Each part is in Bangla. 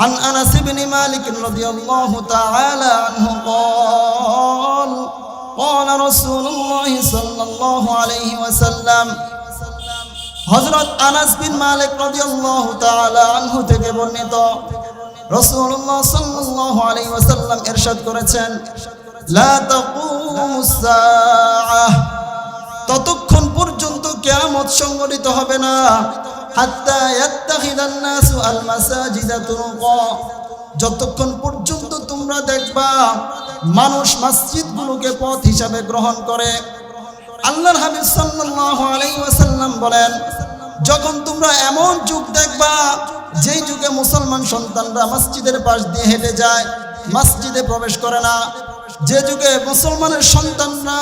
عن أنس بن مالك رضي الله تعالى عنه قال قال رسول الله صلى الله عليه وسلم হজরত আনাস বিন মালিক রাদিয়াল্লাহু তাআলা আনহু থেকে বর্ণিত রাসূলুল্লাহ সাল্লাল্লাহু আলাইহি ওয়াসাল্লাম ইরশাদ করেছেন লা তাকুমুস সাআহ ততক্ষণ পর্যন্ত কিয়ামত সংঘটিত হবে না হাত্তা ইয়াত্তাখিদান নাসু আল মাসাজিদা তুরুকা। যতক্ষণ পর্যন্ত তোমরা দেখবা মানুষ মসজিদগুলোকে পথ হিসাবে গ্রহণ করে, আল্লাহর হাবিব সাল্লাল্লাহু আলাইহি ওয়াসাল্লাম বলেন, যখন তোমরা এমন যুগ দেখবা, যেই যুগে মুসলমান সন্তানরা মসজিদের পাশ দিয়ে হেঁটে যায়, মসজিদে প্রবেশ করে না। যে যুগে মুসলমানের সন্তানরা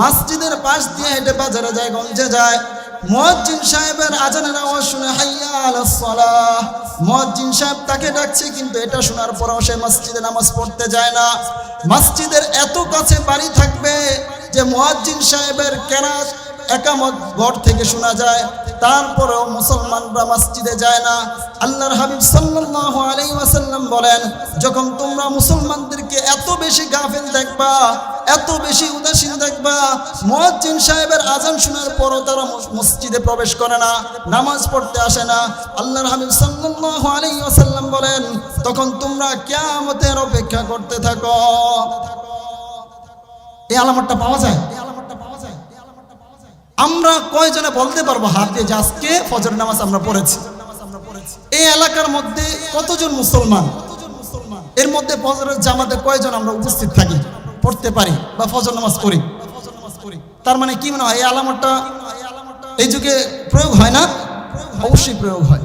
মসজিদের পাশ দিয়ে হেঁটে বাজারে যায়, গঞ্জে যায় মুয়াজ্জিন সাহেবের আজানের আওয়াজ শুনে হাইয়া আলাস সালাহ। মুয়াজ্জিন সাহেব তাকে ডাকছে, কিন্তু এটা শোনার পরেও সে মসজিদে নামাজ পড়তে যায় না। মসজিদের এত কাছে বাড়ি থাকবে যে মুয়াজ্জিন সাহেবের কেরাত একামত ঘর থেকে শোনা যায়। তারপরেও মুসলমানরা মসজিদে যায় না। আল্লাহর হাবিব সাল্লাল্লাহু আলাইহি ওয়াসাল্লাম বলেন যখন তোমরা মুসলমানদেরকে এত বেশি গাফিল দেখবা, এত বেশি উদাসীন দেখবা, মুয়াজ্জিন সাহেবের আজান শোনার পরও তারা মসজিদে প্রবেশ করে না, নামাজ পড়তে আসে না। আল্লাহর হাবিব সাল্লাল্লাহু আলাইহি ওয়াসাল্লাম বলেন, তখন তোমরা কিয়ামতের অপেক্ষা করতে থাকো। এই আলামতটা পাওয়া যায়? আমরা কয়জনে বলতে পারব, হাত দিয়ে আজকে ফজর নামাজ আমরা পড়েছি। এই এলাকার মধ্যে কতজন মুসলমান? এর মধ্যে ফজরের জামাতে কয়জন আমরা উপস্থিত থাকি? পড়তে পারি বা ফজর নামাজ করি তার মানে কি মনে হয়, এই আলামতটা এই যুগে প্রয়োগ হয় না? অবশ্যই প্রয়োগ হয়।